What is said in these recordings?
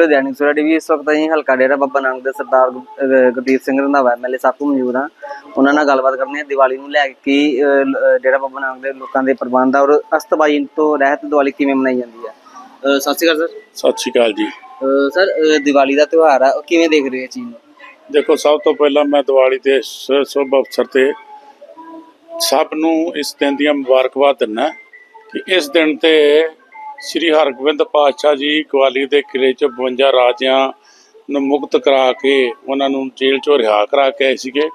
ਲੁਧਿਆਣੀ ਸੂਰਾ TV ਇਸ ਵਕਤ ਅਸੀਂ ਹਲਕਾ ਡੇਰਾ ਬੱਬਾ ਨਾਨਕ ਦੇ ਸਰਦਾਰ ਗੁਰਦੀਪ ਸਿੰਘ ਰੰਧਾਵਾ ਐਮਐਲਏ ਸਾਹਿਬ ਤੋਂ ਮੌਜੂਦ ਹਾਂ। ਉਹਨਾਂ ਨਾਲ ਗੱਲਬਾਤ ਕਰਨੀ ਹੈ। ਦੀਵਾਲੀ ਨੂੰ ਲੈ ਕੇ ਡੇਰਾ ਬੱਬਾ ਨਾਨਕ ਦੇ ਲੋਕਾਂ ਦੇ ਪ੍ਰਬੰਧ ਆ ਔਰ ਅਸਤਬਾਜੀ ਤੋਂ ਰਹਿਤ ਦੀਵਾਲੀ ਕਿਵੇਂ ਮਨਾਈ ਜਾਂਦੀ ਹੈ? ਸਤਿ ਸ਼੍ਰੀ ਅਕਾਲ ਸਰ। ਸਤਿ ਸ਼੍ਰੀ ਅਕਾਲ ਜੀ। ਸਰ ਦੀਵਾਲੀ ਦਾ ਤਿਉਹਾਰ ਆ। ਉਹ ਕਿਵੇਂ ਦੇਖ ਰਹੇ ਹੋ ਚੀਜ਼ ਨੂੰ? ਦੇਖੋ ਸਭ ਤੋਂ ਪਹਿਲਾਂ ਮੈਂ ਦੀਵਾਲੀ ਦੇ ਸ਼ੁਭ ਅਵਸਰ ਤੇ ਸਭ ਨੂੰ ਇਸ ਦਿਨ ਦੀਆਂ ਮੁਬਾਰਕਬਾਦ ਦਿੰਦਾ ਕਿ ਇਸ ਦਿਨ ਤੇ ਸ੍ਰੀ ਹਰਗੋਬਿੰਦ ਪਾਤਸ਼ਾਹ ਜੀ ਗਵਾਲੀ ਦੇ ਕਿਲੇ ਚ 52 ਰਾਜਿਆਂ ਨੂੰ ਮੁਕਤ ਕਰਾ ਕੇ ਉਹਨਾਂ ਨੂੰ ਜੇਲ੍ਹ ਚੋਂ ਰਿਹਾ ਕਰਾ ਕੇ ਆਏ ਸੀਗੇ।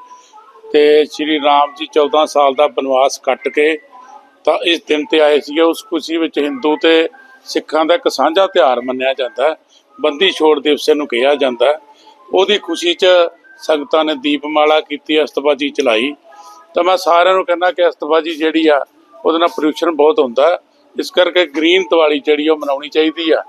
ਤੇ ਸ੍ਰੀ ਰਾਮ ਜੀ 14 ਸਾਲ ਦਾ ਬਨਵਾਸ ਕੱਟ ਕੇ ਤਾਂ ਇਸ ਦਿਨ ਤੇ ਆਏ ਸੀਗੇ। ਉਸ ਖੁਸ਼ੀ ਵਿੱਚ ਹਿੰਦੂ ਤੇ ਸਿੱਖਾਂ ਦਾ ਇੱਕ ਸਾਂਝਾ ਤਿਉਹਾਰ ਮੰਨਿਆ ਜਾਂਦਾ ਹੈ। ਬੰਦੀ ਛੋੜ ਦਿਵਸ ਨੂੰ ਕਿਹਾ ਜਾਂਦਾ ਹੈ। ਉਹਦੀ ਖੁਸ਼ੀ 'ਚ ਸੰਗਤਾਂ ਨੇ ਦੀਪਮਾਲਾ ਕੀਤੀ, ਅਸਤਬਾਜੀ ਚਲਾਈ। ਤਾਂ ਮੈਂ ਸਾਰਿਆਂ ਨੂੰ ਕਹਿੰਦਾ ਕਿ ਅਸਤਬਾਜੀ ਜਿਹੜੀ ਆ, ਉਹਦੇ ਨਾਲ ਪ੍ਰਦੂਸ਼ਣ ਬਹੁਤ ਹੁੰਦਾ ਹੈ। ਇਸ ਕਰਕੇ ਗ੍ਰੀਨ ਦੀਵਾਲੀ ਜਿਹੜੀ ਉਹ ਮਨਾਉਣੀ ਚਾਹੀਦੀ ਆ।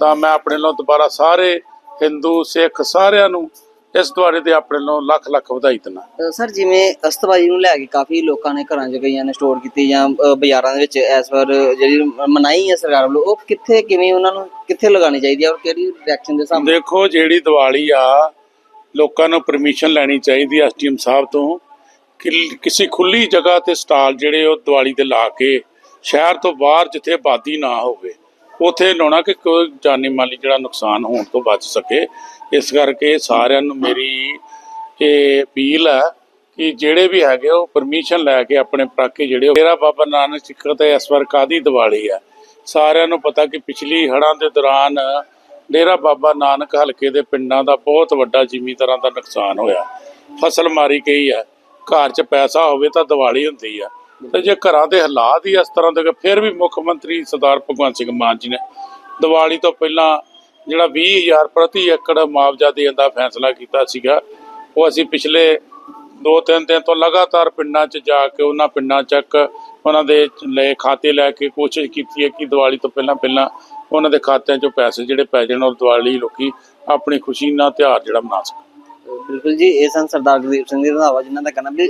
ਤਾਂ ਮੈਂ ਆਪਣੇ ਵੱਲੋਂ ਦੁਬਾਰਾ ਸਾਰੇ ਹਿੰਦੂ ਸਿੱਖ ਸਾਰਿਆਂ ਨੂੰ ਇਸ ਦੁਆਰੇ ਤੇ ਆਪਣੇ ਵੱਲੋਂ ਲੱਖ ਲੱਖ ਵਧਾਈ ਦਿੰਦਾ। ਸਰ ਜਿਵੇਂ ਅਸਤਬਾਜੀ ਨੂੰ ਲੈ ਕੇ ਕਾਫੀ ਲੋਕਾਂ ਨੇ ਘਰਾਂ 'ਚ ਕਈਆਂ ਨੇ ਸਟੋਰ ਕੀਤੀ ਜਾਂ ਬਾਜ਼ਾਰਾਂ ਦੇ ਵਿੱਚ ਇਸ ਵਾਰ ਜਿਹੜੀ ਮਨਾਈ ਹੈ ਸਰਕਾਰ ਵੱਲੋਂ ਉਹ ਕਿੱਥੇ ਕਿਵੇਂ ਉਹਨਾਂ ਨੂੰ ਕਿੱਥੇ ਲਗਾਉਣੀ ਚਾਹੀਦੀ ਹੈ ਔਰ ਕਿਹੜੀ ਰਿਐਕਸ਼ਨ ਦੇ ਨਾਲ? ਦੇਖੋ ਜਿਹੜੀ ਦੀਵਾਲੀ ਆ ਲੋਕਾਂ ਨੂੰ ਪਰਮਿਸ਼ਨ ਲੈਣੀ ਚਾਹੀਦੀ ਐਸਟੀਐਮ ਸਾਹਿਬ ਤੋਂ। ਕਿ ਕਿਸੇ ਖੁੱਲੀ ਜਗ੍ਹਾ ਤੇ ਸਟਾਲ ਜਿਹੜੇ ਉਹ ਦੀਵਾਲੀ ਦੇ ਲਾ ਕੇ ਸ਼ਹਿਰ ਤੋਂ ਬਾਹਰ ਜਿੱਥੇ ਆਬਾਦੀ ਨਾ ਹੋਵੇ, ਉਥੇ ਲਾਉਣਾ ਕਿ ਕੋਈ ਜਾਨੀ ਮਾਲੀ ਜਿਹੜਾ ਨੁਕਸਾਨ ਹੋਣ ਤੋਂ ਬਚ ਸਕੇ। ਇਸ ਕਰਕੇ ਸਾਰਿਆਂ ਨੂੰ ਮੇਰੀ ਇਹ ਅਪੀਲ ਹੈ ਕਿ ਜਿਹੜੇ ਵੀ ਹੈਗੇ ਉਹ ਪਰਮਿਸ਼ਨ ਲੈ ਕੇ ਆਪਣੇ ਪਟਾਕੇ ਜਿਹੜੇ ਉਹ- ਮੇਰਾ ਬਾਬਾ ਨਾਨਕ ਸਿੱਖ ਤੇ ਇਸ ਵਾਰ ਕਾਦੀ ਦੀਵਾਲੀ ਹੈ? ਸਾਰਿਆਂ ਨੂੰ ਪਤਾ ਕਿ ਪਿਛਲੀ ਹੜ੍ਹਾਂ ਦੇ ਦੌਰਾਨ ਡੇਰਾ ਬਾਬਾ ਨਾਨਕ ਹਲਕੇ ਦੇ ਪਿੰਡਾਂ ਦਾ ਬਹੁਤ ਵੱਡਾ ਜ਼ਿਮੀਂਦਾਰਾਂ ਦਾ ਨੁਕਸਾਨ ਹੋਇਆ। ਫਸਲ ਮਾਰੀ ਗਈ ਹੈ। ਘਰ 'ਚ ਪੈਸਾ ਹੋਵੇ ਤਾਂ ਦੀਵਾਲੀ ਹੁੰਦੀ ਆ ਤੇ ਜੇ ਘਰਾਂ ਦੇ ਹਾਲਾਤ ਹੀ ਇਸ ਤਰ੍ਹਾਂ ਦੇ ਕਿ ਫਿਰ ਵੀ ਮੁੱਖ ਮੰਤਰੀ ਸਰਦਾਰ ਭਗਵੰਤ ਸਿੰਘ ਮਾਨ ਜੀ ਨੇ ਦੀਵਾਲੀ ਤੋਂ ਪਹਿਲਾਂ ਜਿਹੜਾ 20000 ਪ੍ਰਤੀ ਏਕੜ ਮੁਆਵਜ਼ਾ ਦੇਣ ਦਾ ਫੈਸਲਾ ਕੀਤਾ ਸੀਗਾ, ਉਹ ਅਸੀਂ ਪਿਛਲੇ ਦੋ ਤਿੰਨ ਦਿਨ ਤੋਂ ਲਗਾਤਾਰ ਪਿੰਡਾਂ 'ਚ ਜਾ ਕੇ ਉਹਨਾਂ ਪਿੰਡਾਂ ਚੱਕ ਉਹਨਾਂ ਦੇ ਲੈ ਖਾਤੇ ਲੈ ਕੇ ਕੋਸ਼ਿਸ਼ ਕੀਤੀ ਹੈ ਕਿ ਦੀਵਾਲੀ ਤੋਂ ਪਹਿਲਾਂ ਪਹਿਲਾਂ ਉਹਨਾਂ ਦੇ ਖਾਤਿਆਂ 'ਚੋਂ ਪੈਸੇ ਜਿਹੜੇ ਪੈ ਜਾਣ ਔਰ ਦੀਵਾਲੀ ਲੋਕੀ ਆਪਣੀ ਖੁਸ਼ੀ ਨਾਲ ਤਿਉਹਾਰ ਜਿਹੜਾ ਮਨਾ ਸਕਣ। ਬਿਲਕੁਲ ਜੀ, ਇਹ ਸਨ ਸਰਦਾਰ ਗੁਰਦੀਪ ਸਿੰਘ ਜੀ ਰੰਧਾਵਾ, ਜਿਨ੍ਹਾਂ ਦਾ ਕਹਿਣਾ ਵੀ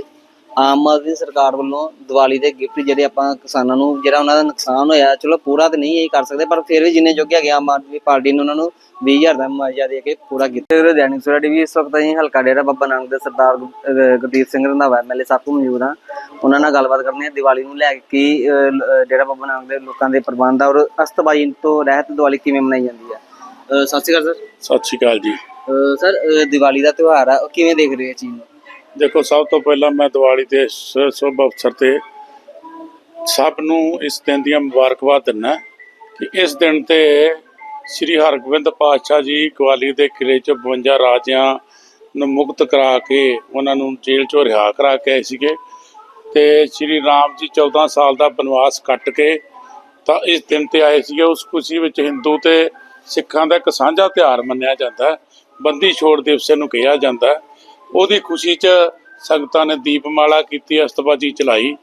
ਆਮ ਆਦਮੀ ਸਰਕਾਰ ਵੱਲੋਂ ਦੀਵਾਲੀ ਦੇ ਗਿਫਟ ਜਿਹੜੇ ਆਪਾਂ ਕਿਸਾਨਾਂ ਨੂੰ ਜਿਹੜਾ ਉਹਨਾਂ ਦਾ ਨੁਕਸਾਨ ਹੋਇਆ ਚਲੋ ਪੂਰਾ ਤਾਂ ਨਹੀਂ ਇਹ ਕਰ ਸਕਦੇ ਪਰ ਫਿਰ ਵੀ ਜਿੰਨੇ ਜੋਗੇ ਹੈਗੇ ਆਮ ਆਦਮੀ ਪਾਰਟੀ ਨੇ ਉਹਨਾਂ ਨੂੰ 20000 ਦਾ ਮੁਆਵਜ਼ਾ ਦੇ ਕੇ ਪੂਰਾ ਕੀਤਾ। ਲੁਧਿਆਣੀ ਸੂਰਾ ਟੀਵੀ ਇਸ ਵਕਤ ਅਸੀਂ ਹਲਕਾ ਡੇਰਾ ਬੱਬਾ ਨਾਨਕ ਦੇ ਸਰਦਾਰ ਗੁਰਦੀਪ ਸਿੰਘ ਰੰਧਾਵਾ ਐਮਐਲਏ ਸਾਹਿਬ ਤੋਂ ਮੌਜੂਦ ਹਾਂ। ਉਹਨਾਂ ਨਾਲ ਗੱਲਬਾਤ ਕਰਨੀ ਹੈ ਦੀਵਾਲੀ ਨੂੰ ਲੈ ਕੇ ਡੇਰਾ ਬੱਬਾ ਨਾਨਕ ਦੇ ਲੋਕਾਂ ਦੇ ਪ੍ਰਬੰਧ ਆ ਔਰ ਅਸਤਬਾਜੀ ਤੋਂ ਰਹਿਤ ਦੀਵਾਲੀ ਕਿਵੇਂ ਮਨਾਈ ਜਾਂਦੀ ਹੈ ਸਤਿ ਸ਼੍ਰੀ ਅਕਾਲ ਸਰ। ਸਤਿ ਸ਼੍ਰੀ ਅਕਾਲ ਜੀ। ਸਰ ਦੀਵਾਲੀ ਦਾ ਤਿਉਹਾਰ ਆ ਉਹ ਕਿਵੇਂ ਦੇਖ ਰਹੇ ਹੋ ਚੀਜ਼ ਨੂੰ? ਦੇਖੋ, ਸਭ ਤੋਂ ਪਹਿਲਾਂ ਮੈਂ ਦੀਵਾਲੀ ਦੇ ਸ਼ੁਭ ਅਵਸਰ ਤੇ ਸਭ ਨੂੰ ਇਸ ਦਿਨ ਦੀਆਂ ਮੁਬਾਰਕਬਾਦ ਦਿੰਦਾ ਕਿ ਇਸ ਦਿਨ ਤੇ ਸ੍ਰੀ ਹਰਗੋਬਿੰਦ ਪਾਤਸ਼ਾਹ ਜੀ ਗਵਾਲੀ ਦੇ ਕਿਲੇ ਚ 52 ਰਾਜਿਆਂ ਨੂੰ ਮੁਕਤ ਕਰਾ ਕੇ ਉਹਨਾਂ ਨੂੰ ਜੇਲ੍ਹ ਚੋਂ ਰਿਹਾ ਕਰਾ ਕੇ ਆਏ ਸੀਗੇ ਤੇ ਸ੍ਰੀ ਰਾਮ ਜੀ 14 ਸਾਲ ਦਾ ਬਨਵਾਸ ਕੱਟ ਕੇ ਤਾਂ ਇਸ ਦਿਨ ਤੇ ਆਏ ਸੀਗੇ। ਉਸ ਖੁਸ਼ੀ ਵਿੱਚ ਹਿੰਦੂ ਤੇ ਸਿੱਖਾਂ ਦਾ ਇੱਕ ਸਾਂਝਾ ਤਿਉਹਾਰ ਮੰਨਿਆ ਜਾਂਦਾ ਹੈ। ਬੰਦੀ ਛੋੜ ਦਿਵਸ ਨੂੰ ਕਿਹਾ ਜਾਂਦਾ ਹੈ। ਉਹਦੀ ਖੁਸ਼ੀ 'ਚ ਸੰਗਤਾਂ ਨੇ ਦੀਪਮਾਲਾ ਕੀਤੀ, ਅਸਤਬਾਜੀ ਚਲਾਈ।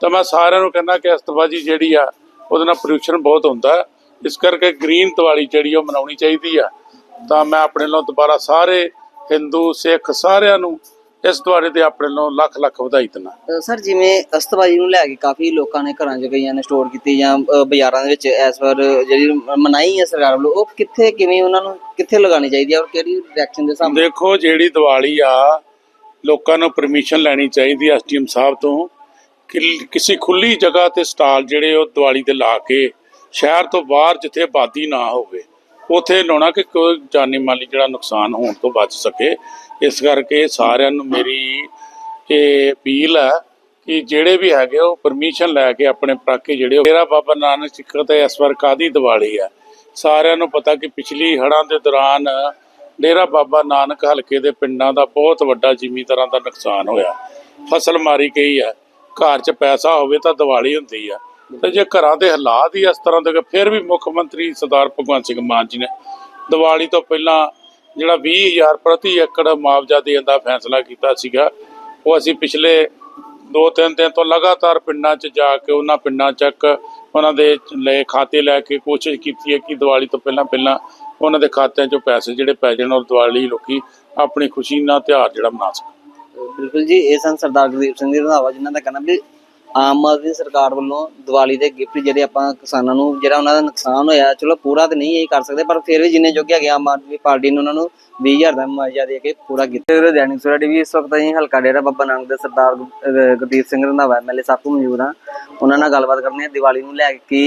ਤਾਂ ਮੈਂ ਸਾਰਿਆਂ ਨੂੰ ਕਹਿੰਦਾ ਕਿ ਅਸਤਬਾਜੀ ਜਿਹੜੀ ਆ, ਉਹਦੇ ਨਾਲ ਪ੍ਰਦੂਸ਼ਣ ਬਹੁਤ ਹੁੰਦਾ। ਇਸ ਕਰਕੇ ਗ੍ਰੀਨ ਦੀਵਾਲੀ ਜਿਹੜੀ ਉਹ ਮਨਾਉਣੀ ਚਾਹੀਦੀ ਆ। ਤਾਂ ਮੈਂ ਆਪਣੇ ਵੱਲੋਂ ਦੁਬਾਰਾ ਸਾਰੇ ਹਿੰਦੂ, ਸਿੱਖ ਸਾਰਿਆਂ ਨੂੰ ਇਸ ਦੁਆਰੇ ਤੇ ਆਪਣੇ ਵੱਲੋਂ ਲੱਖ ਲੱਖ ਵਧਾਈ ਦਿੰਦਾ ਸਰ ਜਿਵੇਂ ਅਸਤਬਾਜੀ ਨੂੰ ਲੈ ਕੇ ਕਾਫੀ ਲੋਕਾਂ ਨੇ ਘਰਾਂ 'ਚ ਕਈਆਂ ਨੇ ਸਟੋਰ ਕੀਤੀ ਜਾਂ ਬਾਜ਼ਾਰਾਂ ਦੇ ਵਿੱਚ ਇਸ ਵਾਰ ਜਿਹੜੀ ਮਨਾਈ ਹੈ ਸਰਕਾਰ ਵੱਲੋਂ ਉਹ ਕਿੱਥੇ ਕਿਵੇਂ ਉਹਨਾਂ ਨੂੰ ਕਿੱਥੇ ਲਗਾਉਣੀ ਚਾਹੀਦੀ ਹੈ ਔਰ ਕਿਹੜੀ ਰਿਐਕਸ਼ਨ ਦੇ ਹਿਸਾਬ ਨਾਲ ਦੇਖੋ ਜਿਹੜੀ ਦੀਵਾਲੀ ਆ ਲੋਕਾਂ ਨੂੰ ਪਰਮਿਸ਼ਨ ਲੈਣੀ ਚਾਹੀਦੀ ਐਸਟੀਐਮ ਸਾਹਿਬ ਤੋਂ ਕਿ ਕਿਸੇ ਖੁੱਲੀ ਜਗ੍ਹਾ ਤੇ ਸਟਾਲ ਜਿਹੜੇ ਉਹ ਦੀਵਾਲੀ ਦੇ ਲਾ ਕੇ ਸ਼ਹਿਰ ਤੋਂ ਬਾਹਰ ਜਿੱਥੇ ਆਬਾਦੀ ਨਾ ਹੋਵੇ। ਉਥੇ ਲਾਉਣਾ ਕਿ ਕੋਈ ਜਾਨੀ ਮਾਲੀ ਜਿਹੜਾ ਨੁਕਸਾਨ ਹੋਣ ਤੋਂ ਬਚ ਸਕੇ। ਇਸ ਕਰਕੇ ਸਾਰਿਆਂ ਨੂੰ ਮੇਰੀ ਇਹ ਅਪੀਲ ਹੈ ਕਿ ਜਿਹੜੇ ਵੀ ਹੈਗੇ ਉਹ ਪਰਮਿਸ਼ਨ ਲੈ ਕੇ ਆਪਣੇ ਪਟਾਕੇ ਜਿਹੜੇ ਉਹ- ਮੇਰਾ ਬਾਬਾ ਨਾਨਕ ਸਿੱਖ ਤੇ ਇਸ ਵਾਰ ਕਾਦੀ ਦੀਵਾਲੀ ਹੈ। ਸਾਰਿਆਂ ਨੂੰ ਪਤਾ ਕਿ ਪਿਛਲੀ ਹੜ੍ਹਾਂ ਦੇ ਦੌਰਾਨ ਡੇਰਾ ਬਾਬਾ ਨਾਨਕ ਹਲਕੇ ਦੇ ਪਿੰਡਾਂ ਦਾ ਬਹੁਤ ਵੱਡਾ ਜ਼ਿਮੀਂਦਾਰਾਂ ਦਾ ਨੁਕਸਾਨ ਹੋਇਆ। ਫਸਲ ਮਾਰੀ ਗਈ ਹੈ। ਘਰ 'ਚ ਪੈਸਾ ਹੋਵੇ ਤਾਂ ਦੀਵਾਲੀ ਹੁੰਦੀ ਆ ਤੇ ਜੇ ਘਰਾਂ ਦੇ ਹਾਲਾਤ ਹੀ ਇਸ ਤਰ੍ਹਾਂ ਦੇ ਕਿ ਫਿਰ ਵੀ ਮੁੱਖ ਮੰਤਰੀ ਸਰਦਾਰ ਭਗਵੰਤ ਸਿੰਘ ਮਾਨ ਜੀ ਨੇ ਦੀਵਾਲੀ ਤੋਂ ਪਹਿਲਾਂ ਜਿਹੜਾ 20000 ਪ੍ਰਤੀ ਏਕੜ ਮੁਆਵਜ਼ਾ ਦੇਣ ਦਾ ਫੈਸਲਾ ਕੀਤਾ ਸੀਗਾ, ਉਹ ਅਸੀਂ ਪਿਛਲੇ ਦੋ ਤਿੰਨ ਦਿਨ ਤੋਂ ਲਗਾਤਾਰ ਪਿੰਡਾਂ 'ਚ ਜਾ ਕੇ ਉਹਨਾਂ ਪਿੰਡਾਂ ਚੱਕ ਉਹਨਾਂ ਦੇ ਲੈ ਖਾਤੇ ਲੈ ਕੇ ਕੋਸ਼ਿਸ਼ ਕੀਤੀ ਹੈ ਕਿ ਦੀਵਾਲੀ ਤੋਂ ਪਹਿਲਾਂ ਪਹਿਲਾਂ ਉਹਨਾਂ ਦੇ ਖਾਤਿਆਂ 'ਚੋਂ ਪੈਸੇ ਜਿਹੜੇ ਪੈ ਜਾਣ ਔਰ ਦੀਵਾਲੀ ਲੋਕੀ ਆਪਣੀ ਖੁਸ਼ੀ ਨਾਲ ਤਿਉਹਾਰ ਜਿਹੜਾ ਮਨਾ ਸਕਣ। ਬਿਲਕੁਲ ਜੀ, ਇਹ ਸਨ ਸਰਦਾਰ ਗੁਰਦੀਪ ਸਿੰਘ ਜੀ ਰੰਧਾਵਾ, ਜਿਨ੍ਹਾਂ ਦਾ ਕਹਿਣਾ ਵੀ ਆਮ ਆਦਮੀ ਸਰਕਾਰ ਵੱਲੋਂ ਦੀਵਾਲੀ ਦੇ ਗਿਫਟ ਜਿਹੜੇ ਆਪਾਂ ਕਿਸਾਨਾਂ ਨੂੰ ਜਿਹੜਾ ਉਹਨਾਂ ਦਾ ਨੁਕਸਾਨ ਹੋਇਆ ਚਲੋ ਪੂਰਾ ਤਾਂ ਨਹੀਂ ਇਹ ਕਰ ਸਕਦੇ ਪਰ ਫਿਰ ਵੀ ਜਿੰਨੇ ਜੋਗੇ ਹੈਗੇ ਆਮ ਆਦਮੀ ਪਾਰਟੀ ਨੇ ਉਹਨਾਂ ਨੂੰ 20000 ਦਾ ਮੁਆਵਜ਼ਾ ਦੇ ਕੇ ਪੂਰਾ ਕੀਤਾ। ਲੁਧਿਆਣਾ ਸੂਰਾ ਟੀਵੀ ਇਸ ਵਕਤ ਅਸੀਂ ਹਲਕਾ ਡੇਰਾ ਬੱਬਾ ਨਾਨਕ ਦੇ ਸਰਦਾਰ ਗੁਰਦੀਪ ਸਿੰਘ ਰੰਧਾਵਾ ਐਮਐਲਏ ਸਾਕੂ ਮੌਜੂਦ ਹਾਂ। ਉਹਨਾਂ ਨਾਲ ਗੱਲਬਾਤ ਕਰਨੀ ਹੈ ਦੀਵਾਲੀ ਨੂੰ ਲੈ ਕੇ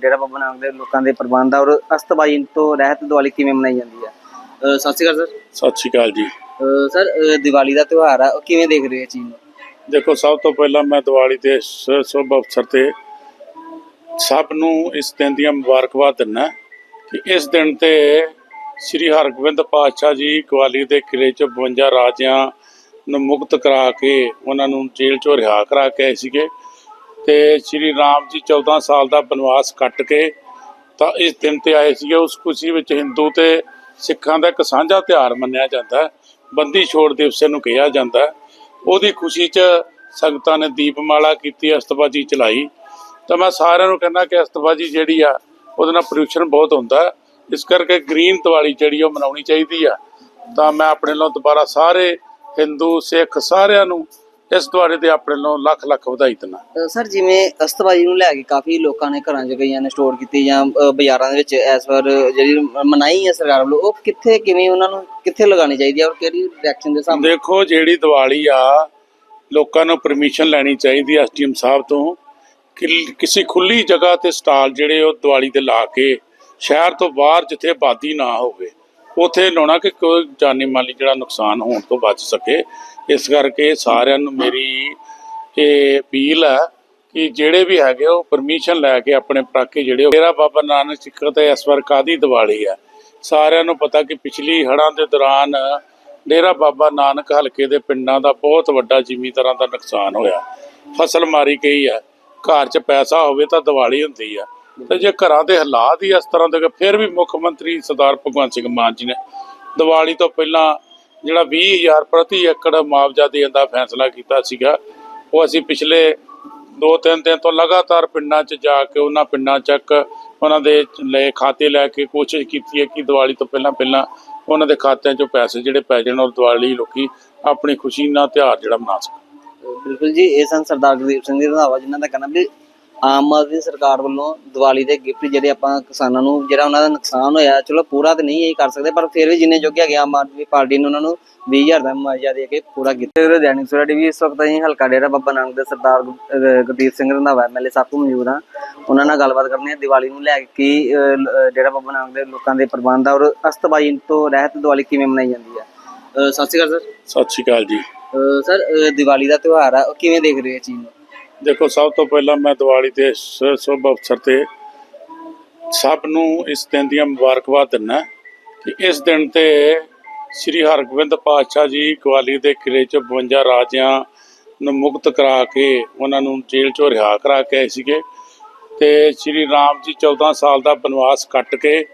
ਡੇਰਾ ਬੱਬਾ ਨਾਨਕ ਦੇ ਲੋਕਾਂ ਦੇ ਪ੍ਰਬੰਧ ਆ ਔਰ ਅਸਤਬਾਜੀ ਤੋਂ ਰਹਿਤ ਦੀਵਾਲੀ ਕਿਵੇਂ ਮਨਾਈ ਜਾਂਦੀ ਹੈ? ਸਤਿ ਸ਼੍ਰੀ ਅਕਾਲ ਸਰ। ਸਤਿ ਸ਼੍ਰੀ ਅਕਾਲ ਜੀ। ਸਰ ਦੀਵਾਲੀ ਦਾ ਤਿਉਹਾਰ ਆ ਉਹ ਕਿਵੇਂ ਦੇਖ ਰਹੇ ਹੋ ਚੀਜ਼ ਨੂੰ? ਦੇਖੋ, ਸਭ ਤੋਂ ਪਹਿਲਾਂ ਮੈਂ ਦੀਵਾਲੀ ਦੇ ਸ਼ੁਭ ਅਵਸਰ ਤੇ ਸਭ ਨੂੰ ਇਸ ਦਿਨ ਦੀਆਂ ਮੁਬਾਰਕਬਾਦ ਦਿੰਦਾ ਕਿ ਇਸ ਦਿਨ ਤੇ ਸ੍ਰੀ ਹਰਗੋਬਿੰਦ ਪਾਤਸ਼ਾਹ ਜੀ ਗਵਾਲੀਅਰ ਦੇ ਕਿਲੇ ਚ 52 ਰਾਜਿਆਂ ਨੂੰ ਮੁਕਤ ਕਰਾ ਕੇ ਉਹਨਾਂ ਨੂੰ ਜੇਲ੍ਹ ਚੋਂ ਰਿਹਾ ਕਰਾ ਕੇ ਆਏ ਸੀਗੇ ਤੇ ਸ੍ਰੀ ਰਾਮ ਜੀ 14 ਸਾਲ ਦਾ ਬਨਵਾਸ ਕੱਟ ਕੇ ਤਾਂ ਇਸ ਦਿਨ ਤੇ ਆਏ ਸੀਗੇ। ਉਸ ਖੁਸ਼ੀ ਵਿੱਚ ਹਿੰਦੂ ਤੇ ਸਿੱਖਾਂ ਦਾ ਇੱਕ ਸਾਂਝਾ ਤਿਉਹਾਰ ਮੰਨਿਆ ਜਾਂਦਾ ਹੈ। ਬੰਦੀ ਛੋੜ ਦਿਵਸ ਨੂੰ ਕਿਹਾ ਜਾਂਦਾ ਹੈ। ਉਹਦੀ ਖੁਸ਼ੀ 'ਚ ਸੰਗਤਾਂ ਨੇ ਦੀਪਮਾਲਾ ਕੀਤੀ, ਅਸਤਬਾਜੀ ਚਲਾਈ। ਤਾਂ ਮੈਂ ਸਾਰਿਆਂ ਨੂੰ ਕਹਿੰਦਾ ਕਿ ਅਸਤਬਾਜੀ ਜਿਹੜੀ ਆ, ਉਹਦੇ ਨਾਲ ਪ੍ਰਦੂਸ਼ਣ ਬਹੁਤ ਹੁੰਦਾ। ਇਸ ਕਰਕੇ ਗ੍ਰੀਨ ਦੀਵਾਲੀ ਜਿਹੜੀ ਉਹ ਮਨਾਉਣੀ ਚਾਹੀਦੀ ਆ। ਤਾਂ ਮੈਂ ਆਪਣੇ ਵੱਲੋਂ ਦੁਬਾਰਾ ਸਾਰੇ ਹਿੰਦੂ, ਸਿੱਖ ਸਾਰਿਆਂ ਨੂੰ ਇਸ ਦਿਵਾਲੀ ਦੇ ਆਪਣੇ ਵੱਲੋਂ ਲੱਖ ਲੱਖ ਵਧਾਈ ਦਿੰਦਾ ਸਰ ਜਿਵੇਂ ਅਸਤਬਾਜੀ ਨੂੰ ਲੈ ਕੇ ਕਾਫੀ ਲੋਕਾਂ ਨੇ ਘਰਾਂ 'ਚ ਨੇ ਸਟੋਰ ਕੀਤੀ ਜਾਂ ਬਾਜ਼ਾਰਾਂ ਦੇ ਵਿੱਚ ਇਸ ਵਾਰ ਜਿਹੜੀ ਮਨਾਈ ਹੈ ਸਰਕਾਰ ਵੱਲੋਂ ਉਹ ਕਿੱਥੇ ਕਿਵੇਂ ਉਹਨਾਂ ਨੂੰ ਕਿੱਥੇ ਲਗਾਉਣੀ ਚਾਹੀਦੀ ਹੈ ਔਰ ਕਿਹੜੀ ਡਾਇਰੈਕਸ਼ਨ ਦੇ ਹਿਸਾਬ ਨਾਲ? ਦੇਖੋ ਜਿਹੜੀ ਦੀਵਾਲੀ ਆ ਲੋਕਾਂ ਨੂੰ ਪਰਮਿਸ਼ਨ ਲੈਣੀ ਚਾਹੀਦੀ ਹੈ ਐਸਟੀਐਮ ਸਾਹਿਬ ਤੋਂ। ਕਿ ਲ- ਕਿਸੇ ਖੁੱਲੀ ਜਗ੍ਹਾ ਤੇ ਸਟਾਲ ਜਿਹੜੇ ਉਹ ਦੀਵਾਲੀ ਦੇ ਲਾ ਕੇ ਸ਼ਹਿਰ ਤੋਂ ਬਾਹਰ ਜਿੱਥੇ ਆਬਾਦੀ ਨਾ ਹੋਵੇ ਉਥੇ ਲਾਉਣਾ ਕਿ ਕੋਈ ਜਾਨੀ ਮਾਲੀ ਜਿਹੜਾ ਨੁਕਸਾਨ ਹੋਣ ਤੋਂ ਬਚ ਸਕੇ। ਇਸ ਕਰਕੇ ਸਾਰਿਆਂ ਨੂੰ ਮੇਰੀ ਇਹ ਅਪੀਲ ਹੈ ਕਿ ਜਿਹੜੇ ਵੀ ਹੈਗੇ ਉਹ ਪਰਮਿਸ਼ਨ ਲੈ ਕੇ ਆਪਣੇ ਪਟਾਕੇ ਜਿਹੜੇ ਉਹ- ਮੇਰਾ ਬਾਬਾ ਨਾਨਕ ਸਿੱਖ ਤੇ ਇਸ ਵਾਰ ਕਾਦੀ ਦੀਵਾਲੀ ਹੈ। ਸਾਰਿਆਂ ਨੂੰ ਪਤਾ ਕਿ ਪਿਛਲੀ ਹੜ੍ਹਾਂ ਦੇ ਦੌਰਾਨ ਡੇਰਾ ਬਾਬਾ ਨਾਨਕ ਹਲਕੇ ਦੇ ਪਿੰਡਾਂ ਦਾ ਬਹੁਤ ਵੱਡਾ ਜ਼ਿਮੀਂਦਾਰਾਂ ਦਾ ਨੁਕਸਾਨ ਹੋਇਆ। ਫਸਲ ਮਾਰੀ ਗਈ ਹੈ। ਘਰ 'ਚ ਪੈਸਾ ਹੋਵੇ ਤਾਂ ਦੀਵਾਲੀ ਹੁੰਦੀ ਆ ਤੇ ਜੇ ਘਰਾਂ ਦੇ ਹਾਲਾਤ ਹੀ ਇਸ ਤਰ੍ਹਾਂ ਦੇ ਕਿ ਫਿਰ ਵੀ ਮੁੱਖ ਮੰਤਰੀ ਸਰਦਾਰ ਭਗਵੰਤ ਸਿੰਘ ਮਾਨ ਜੀ ਨੇ ਦੀਵਾਲੀ ਤੋਂ ਪਹਿਲਾਂ ਜਿਹੜਾ 20000 ਪ੍ਰਤੀ ਏਕੜ ਮੁਆਵਜ਼ਾ ਦੇਣ ਦਾ ਫੈਸਲਾ ਕੀਤਾ ਸੀਗਾ, ਉਹ ਅਸੀਂ ਪਿਛਲੇ ਦੋ ਤਿੰਨ ਦਿਨ ਤੋਂ ਲਗਾਤਾਰ ਪਿੰਡਾਂ 'ਚ ਜਾ ਕੇ, ਉਹਨਾਂ ਪਿੰਡਾਂ ਚੱਕ ਉਹਨਾਂ ਦੇ ਲੈ ਖਾਤੇ ਲੈ ਕੇ ਕੋਸ਼ਿਸ਼ ਕੀਤੀ ਹੈ ਕਿ ਦੀਵਾਲੀ ਤੋਂ ਪਹਿਲਾਂ ਪਹਿਲਾਂ ਉਹਨਾਂ ਦੇ ਖਾਤਿਆਂ 'ਚੋਂ ਪੈਸੇ ਜਿਹੜੇ ਪੈ ਜਾਣ ਔਰ ਦੀਵਾਲੀ ਲੋਕੀ ਆਪਣੀ ਖੁਸ਼ੀ ਨਾਲ ਤਿਉਹਾਰ ਜਿਹੜਾ ਮਨਾ ਸਕਣ। ਬਿਲਕੁਲ ਜੀ, ਇਹ ਸਨ ਸਰਦਾਰ ਗੁਰਦੀਪ ਸਿੰਘ ਜੀ ਰੰਧਾਵਾ, ਜਿਨ੍ਹਾਂ ਦਾ ਕਹਿਣਾ ਵੀ ਆਮ ਆਦਮੀ ਸਰਕਾਰ ਵੱਲੋਂ ਦੀਵਾਲੀ ਦੇ ਗਿਫਟ ਜਿਹੜੇ ਆਪਾਂ ਕਿਸਾਨਾਂ ਨੂੰ ਜਿਹੜਾ ਉਹਨਾਂ ਦਾ ਨੁਕਸਾਨ ਹੋਇਆ ਚਲੋ ਪੂਰਾ ਤਾਂ ਨਹੀਂ ਇਹ ਕਰ ਸਕਦੇ ਪਰ ਫਿਰ ਵੀ ਜਿੰਨੇ ਜੋਗੇ ਹੈਗੇ ਆਮ ਆਦਮੀ ਪਾਰਟੀ ਨੇ ਉਹਨਾਂ ਨੂੰ 20000 ਦਾ ਮੁਆਵਜ਼ਾ ਦੇ ਕੇ ਪੂਰਾ ਕੀਤਾ। ਲੁਧਿਆਣਾ ਸੂਰਾ ਟੀਵੀ ਇਸ ਵਕਤ ਅਸੀਂ ਹਲਕਾ ਡੇਰਾ ਬੱਬਾ ਨਾਨਕ ਦੇ ਸਰਦਾਰ ਗੁਰਦੀਪ ਸਿੰਘ ਰੰਧਾਵਾ ਐਮਐਲਏ ਸਾਕੂ ਮੌਜੂਦ ਹਾਂ। ਉਹਨਾਂ ਨਾਲ ਗੱਲਬਾਤ ਕਰਨੀ ਹੈ ਦੀਵਾਲੀ ਨੂੰ ਲੈ ਕੇ ਡੇਰਾ ਬੱਬਾ ਨਾਨਕ ਦੇ ਲੋਕਾਂ ਦੇ ਪ੍ਰਬੰਧ ਆ ਔਰ ਅਸਤਬਾਜੀ ਤੋਂ ਰਹਿਤ ਦੀਵਾਲੀ ਕਿਵੇਂ ਮਨਾਈ ਜਾਂਦੀ ਹੈ? ਸਤਿ ਸ਼੍ਰੀ ਅਕਾਲ ਸਰ। ਸਤਿ ਸ਼੍ਰੀ ਅਕਾਲ ਜੀ। ਸਰ ਦੀਵਾਲੀ ਦਾ ਤਿਉਹਾਰ ਆ ਉਹ ਕਿਵੇਂ ਦੇਖ ਰਹੇ ਹੋ ਚੀਜ਼ ਨੂੰ? ਦੇਖੋ, ਸਭ ਤੋਂ ਪਹਿਲਾਂ ਮੈਂ ਦੀਵਾਲੀ ਦੇ ਸ਼ੁਭ ਅਵਸਰ ਤੇ ਸਭ ਨੂੰ ਇਸ ਦਿਨ ਦੀਆਂ ਮੁਬਾਰਕਬਾਦ ਦਿੰਦਾ ਕਿ ਇਸ ਦਿਨ ਤੇ ਸ੍ਰੀ ਹਰਗੋਬਿੰਦ ਪਾਤਸ਼ਾਹ ਜੀ ਗਵਾਲੀਅਰ ਦੇ ਕਿਲੇ ਚ 52 ਰਾਜਿਆਂ ਨੂੰ ਮੁਕਤ ਕਰਾ ਕੇ ਉਹਨਾਂ ਨੂੰ ਜੇਲ੍ਹ ਚੋਂ ਰਿਹਾ ਕਰਾ ਕੇ ਆਏ ਸੀਗੇ ਤੇ ਸ੍ਰੀ ਰਾਮ ਜੀ 14 ਸਾਲ ਦਾ ਬਨਵਾਸ ਕੱਟ ਕੇ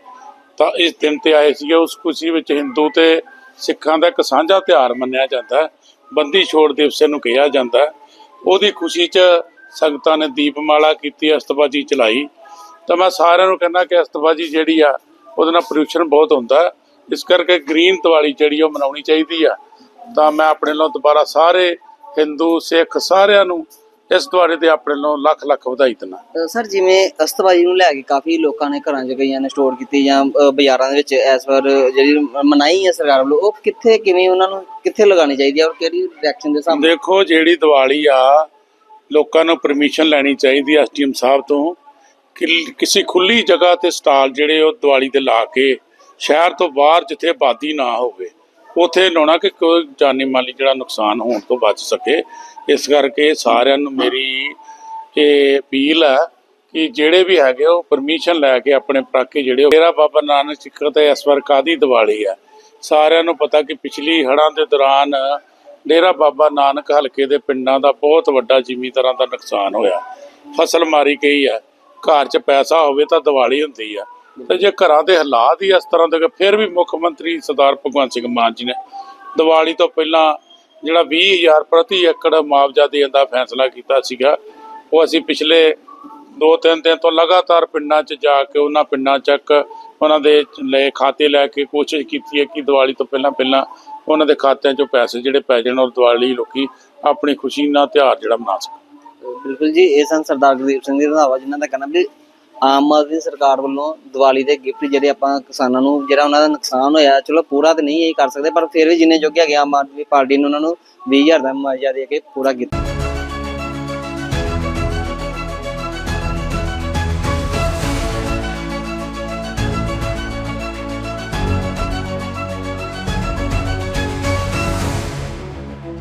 ਤਾਂ ਇਸ ਦਿਨ ਤੇ ਆਏ ਸੀਗੇ। ਉਸ ਖੁਸ਼ੀ ਵਿੱਚ ਹਿੰਦੂ ਤੇ ਸਿੱਖਾਂ ਦਾ ਇੱਕ ਸਾਂਝਾ ਤਿਉਹਾਰ ਮੰਨਿਆ ਜਾਂਦਾ ਹੈ। ਬੰਦੀ ਛੋੜ ਦਿਵਸ ਨੂੰ ਕਿਹਾ ਜਾਂਦਾ ਹੈ। ਉਹਦੀ ਖੁਸ਼ੀ 'ਚ ਸੰਗਤਾਂ ਨੇ ਦੀਪਮਾਲਾ ਕੀਤੀ, ਅਸਤਬਾਜੀ ਚਲਾਈ। ਤਾਂ ਮੈਂ ਸਾਰਿਆਂ ਨੂੰ ਕਹਿੰਦਾ ਕਿ ਅਸਤਬਾਜੀ ਜਿਹੜੀ ਆ, ਉਹਦੇ ਨਾਲ ਪ੍ਰਦੂਸ਼ਣ ਬਹੁਤ ਹੁੰਦਾ। ਇਸ ਕਰਕੇ ਗ੍ਰੀਨ ਦੀਵਾਲੀ ਜਿਹੜੀ ਉਹ ਮਨਾਉਣੀ ਚਾਹੀਦੀ ਆ। ਤਾਂ ਮੈਂ ਆਪਣੇ ਵੱਲੋਂ ਦੁਬਾਰਾ ਸਾਰੇ ਹਿੰਦੂ, ਸਿੱਖ ਸਾਰਿਆਂ ਨੂੰ ਇਸ ਦਿਵਾਲੀ ਦੇ ਆਪਣੇ ਵੱਲੋਂ ਲੱਖ ਲੱਖ ਵਧਾਈ ਦਿੰਦਾ ਸਰ ਜਿਵੇਂ ਅਸਤਬਾਜੀ ਨੂੰ ਲੈ ਕੇ ਕਾਫੀ ਲੋਕਾਂ ਨੇ ਘਰਾਂ 'ਚ ਕਈਆਂ ਨੇ ਸਟੋਰ ਕੀਤੀ ਜਾਂ ਬਾਜ਼ਾਰਾਂ ਦੇ ਵਿੱਚ ਇਸ ਵਾਰ ਜਿਹੜੀ ਮਨਾਈ ਹੈ ਸਰਕਾਰ ਵੱਲੋਂ ਉਹ ਕਿੱਥੇ ਕਿਵੇਂ ਉਹਨਾਂ ਨੂੰ ਕਿੱਥੇ ਲਗਾਉਣੀ ਚਾਹੀਦੀ ਹੈ ਔਰ ਕਿਹੜੀ ਡਾਇਰੈਕਸ਼ਨ ਦੇ ਨਾਲ? ਦੇਖੋ ਜਿਹੜੀ ਦੀਵਾਲੀ ਆ ਲੋਕਾਂ ਨੂੰ ਪਰਮਿਸ਼ਨ ਲੈਣੀ ਚਾਹੀਦੀ ਹੈ ਐਸਟੀਐਮ ਸਾਹਿਬ ਤੋਂ। ਕਿ ਕਿਸੇ ਖੁੱਲੀ ਜਗ੍ਹਾ ਤੇ ਸਟਾਲ ਜਿਹੜੇ ਉਹ ਦੀਵਾਲੀ ਦੇ ਲਾ ਕੇ ਸ਼ਹਿਰ ਤੋਂ ਬਾਹਰ ਜਿੱਥੇ ਆਬਾਦੀ ਨਾ ਹੋਵੇ ਉੱਥੇ ਲਾਉਣਾ ਕਿ ਕੋਈ ਜਾਨੀ ਮਾਲੀ ਜਿਹੜਾ ਨੁਕਸਾਨ ਹੋਣ ਤੋਂ ਬਚ ਸਕੇ। ਇਸ ਕਰਕੇ ਸਾਰਿਆਂ ਨੂੰ ਮੇਰੀ ਇਹ ਅਪੀਲ ਹੈ ਕਿ ਜਿਹੜੇ ਵੀ ਹੈਗੇ ਉਹ ਪਰਮਿਸ਼ਨ ਲੈ ਕੇ ਆਪਣੇ ਪਟਾਕੇ ਜਿਹੜੇ ਉਹ- ਮੇਰਾ ਬਾਬਾ ਨਾਨਕ ਸਿੱਖ ਤੇ ਇਸ ਵਾਰ ਕਾਦੀ ਦੀਵਾਲੀ ਹੈ। ਸਾਰਿਆਂ ਨੂੰ ਪਤਾ ਕਿ ਪਿਛਲੀ ਹੜ੍ਹਾਂ ਦੇ ਦੌਰਾਨ ਡੇਰਾ ਬਾਬਾ ਨਾਨਕ ਹਲਕੇ ਦੇ ਪਿੰਡਾਂ ਦਾ ਬਹੁਤ ਵੱਡਾ ਜ਼ਿਮੀਂਦਾਰਾਂ ਦਾ ਨੁਕਸਾਨ ਹੋਇਆ। ਫਸਲ ਮਾਰੀ ਗਈ ਹੈ। ਘਰ 'ਚ ਪੈਸਾ ਹੋਵੇ ਤਾਂ ਦੀਵਾਲੀ ਹੁੰਦੀ ਆ ਤੇ ਜੇ ਘਰਾਂ ਦੇ ਹਾਲਾਤ ਹੀ ਇਸ ਤਰ੍ਹਾਂ ਦੇ ਕਿ ਫਿਰ ਵੀ ਮੁੱਖ ਮੰਤਰੀ ਸਰਦਾਰ ਭਗਵੰਤ ਸਿੰਘ ਮਾਨ ਜੀ ਨੇ ਦੀਵਾਲੀ ਤੋਂ ਪਹਿਲਾਂ ਜਿਹੜਾ 20000 ਪ੍ਰਤੀ ਏਕੜ ਮੁਆਵਜ਼ਾ ਦੇਣ ਦਾ ਫੈਸਲਾ ਕੀਤਾ ਸੀਗਾ, ਉਹ ਅਸੀਂ ਪਿਛਲੇ ਦੋ ਤਿੰਨ ਦਿਨ ਤੋਂ ਲਗਾਤਾਰ ਪਿੰਡਾਂ 'ਚ ਜਾ ਕੇ, ਉਹਨਾਂ ਪਿੰਡਾਂ ਚੱਕ ਉਹਨਾਂ ਦੇ ਲੈ ਖਾਤੇ ਲੈ ਕੇ ਕੋਸ਼ਿਸ਼ ਕੀਤੀ ਹੈ ਕਿ ਦੀਵਾਲੀ ਤੋਂ ਪਹਿਲਾਂ ਪਹਿਲਾਂ ਉਹਨਾਂ ਦੇ ਖਾਤਿਆਂ 'ਚੋਂ ਪੈਸੇ ਜਿਹੜੇ ਪੈ ਜਾਣ ਔਰ ਦੀਵਾਲੀ ਲੋਕੀ ਆਪਣੀ ਖੁਸ਼ੀ ਨਾਲ ਤਿਉਹਾਰ ਜਿਹੜਾ ਮਨਾ ਸਕਣ। ਬਿਲਕੁਲ ਜੀ, ਇਹ ਸਨ ਸਰਦਾਰ ਗੁਰਦੀਪ ਸਿੰਘ ਜੀ ਰੰਧਾਵਾ, ਜਿਨ੍ਹਾਂ ਦਾ ਕਹਿਣਾ ਵੀ ਆਮ ਆਦਮੀ ਸਰਕਾਰ ਵੱਲੋਂ ਦੀਵਾਲੀ ਦੇ ਗਿਫਟ ਜਿਹੜੇ ਆਪਾਂ ਕਿਸਾਨਾਂ ਨੂੰ, ਜਿਹੜਾ ਉਹਨਾਂ ਦਾ ਨੁਕਸਾਨ ਹੋਇਆ, ਚਲੋ ਪੂਰਾ ਤਾਂ ਨਹੀਂ ਇਹ ਕਰ ਸਕਦੇ, ਪਰ ਫਿਰ ਵੀ ਜਿੰਨੇ ਜੋਗੇ ਹੈਗੇ ਆਮ ਆਦਮੀ ਪਾਰਟੀ ਨੇ ਉਹਨਾਂ ਨੂੰ 20000 ਦਾ ਮੁਆਵਜ਼ਾ ਦੇ ਕੇ ਪੂਰਾ ਕੀਤਾ।